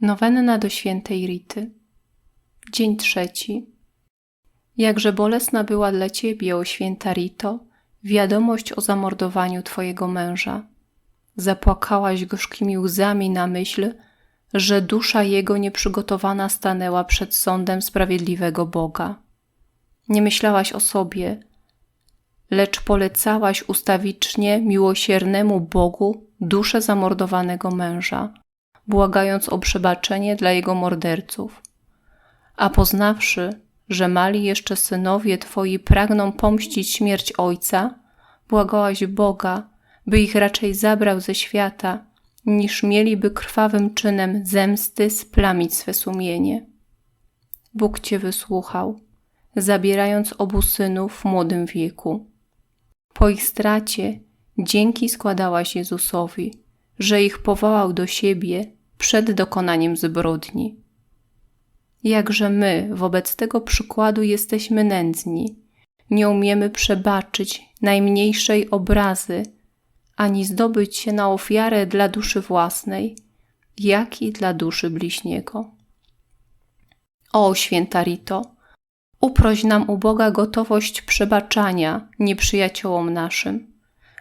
Nowenna do świętej Rity. Dzień trzeci. Jakże bolesna była dla Ciebie, o święta Rito, wiadomość o zamordowaniu Twojego męża. Zapłakałaś gorzkimi łzami na myśl, że dusza jego nieprzygotowana stanęła przed sądem sprawiedliwego Boga. Nie myślałaś o sobie, lecz polecałaś ustawicznie miłosiernemu Bogu duszę zamordowanego męża, błagając o przebaczenie dla jego morderców. A poznawszy, że mali jeszcze synowie twoi pragną pomścić śmierć ojca, błagałaś Boga, by ich raczej zabrał ze świata, niż mieliby krwawym czynem zemsty splamić swe sumienie. Bóg cię wysłuchał, zabierając obu synów w młodym wieku. Po ich stracie dzięki składałaś Jezusowi, że ich powołał do siebie przed dokonaniem zbrodni. Jakże my wobec tego przykładu jesteśmy nędzni, nie umiemy przebaczyć najmniejszej obrazy, ani zdobyć się na ofiarę dla duszy własnej, jak i dla duszy bliźniego. O, święta Rito, uproś nam u Boga gotowość przebaczania nieprzyjaciołom naszym,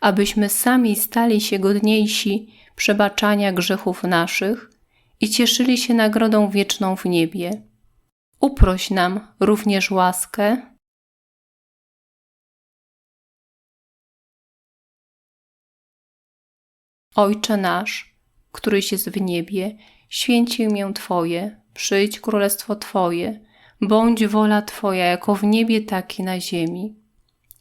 abyśmy sami stali się godniejsi przebaczania grzechów naszych i cieszyli się nagrodą wieczną w niebie. Uproś nam również łaskę, Ojcze nasz, któryś jest w niebie, święci imię Twoje, przyjdź królestwo Twoje, bądź wola Twoja jako w niebie, tak i na ziemi.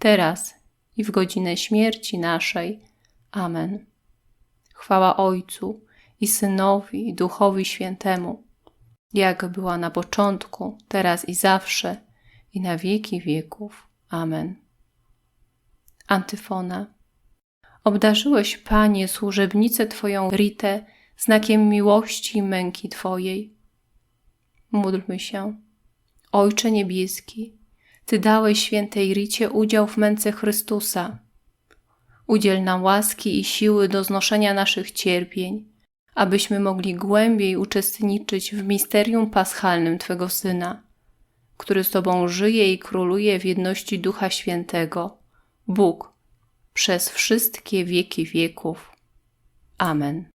teraz i w godzinę śmierci naszej. Amen. Chwała Ojcu i Synowi i Duchowi Świętemu, jak była na początku, teraz i zawsze, i na wieki wieków. Amen. Antyfona. Obdarzyłeś, Panie, służebnicę Twoją Ritę znakiem miłości i męki Twojej. Módlmy się. Ojcze Niebieski, Ty dałeś świętej Ricie udział w męce Chrystusa. Udziel nam łaski i siły do znoszenia naszych cierpień, abyśmy mogli głębiej uczestniczyć w misterium paschalnym Twego Syna, który z Tobą żyje i króluje w jedności Ducha Świętego, Bóg, przez wszystkie wieki wieków. Amen.